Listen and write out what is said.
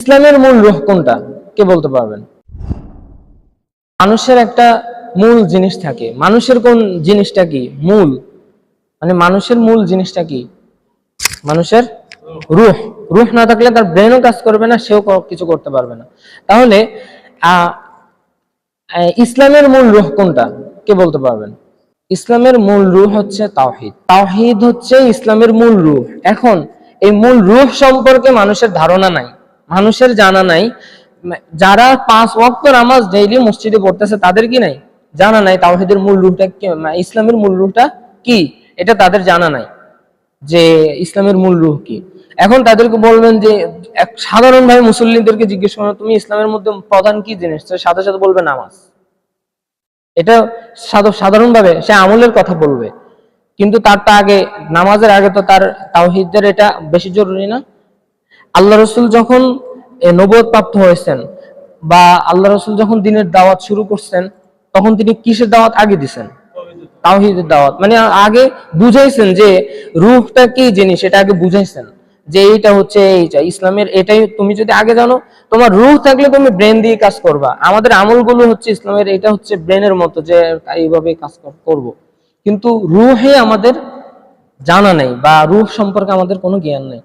ইসলামের মূল রূহ কোনটা? কে বলতে পারবেন? মানুষের একটা মূল জিনিস থাকে। মানুষের কোন জিনিসটা কি? মূল। মানে মানুষের মূল জিনিসটা কি? মানুষের রুহ। রুহ না থাকলে তার ব্রেনও কাজ করবে না, সেও কিছু করতে পারবে না। তাহলে ইসলামের মূল রুহ কোনটা? কে বলতে পারবেন? ইসলামের মূল রুহ হচ্ছে তাওহিদ। তাওহিদ হচ্ছে ইসলামের মূল রুহ। এখন, এই মূল রুহ সম্পর্কে মানুষের ধারণা নাই। মানুষের জানা নাই। যারা পাঁচ ওয়াক্ত নামাজ ডেইলি মসজিদে পড়তেছে, তাদের কি নাই? জানা নাই তাওহিদের মূল মানে ইসলামের মূল রুহটা কি? এটা তাদের জানা নাই যে ইসলামের মূল রূহ কি। এখন তাদেরকে বলবেন যে, এক সাধারণ ভাবে মুসল্লিদেরকে জিজ্ঞেস করো তুমি ইসলামের মধ্যে প্রধান কি জিনিস? সাথে সাথে বলবে নামাজ। এটা সাধারণ ভাবে সে আমলের কথা বলবে। কিন্তু তারটা আগে, নামাজের আগে তো তার তাওহিদের এটা বেশি জরুরি না। আল্লাহ রসুল যখন নবদ প্রাপ্ত হয়েছেন বা আল্লাহ রসুল যখন দিনের দাওয়াত শুরু করছেন, তখন তিনি কিসের দাওয়াত আগে দিছেন? তাওহিদের দাওয়াত। মানে আগে বুঝাইছেন যে রূহটা কি জিনিস এটা আগে বুঝাইছেন যে এইটা হচ্ছে এইটা ইসলামের, এটাই তুমি যদি আগে জানো, তোমার রুহ থাকলে তুমি ব্রেন দিয়ে কাজ করবা। আমাদের আমলগুলো হচ্ছে ইসলামের, এটা হচ্ছে ব্রেনের মতো যে এইভাবে কাজ কর- করব। কিন্তু রুহে আমাদের জানা নেই বা রূহ সম্পর্কে আমাদের কোনো জ্ঞান নেই।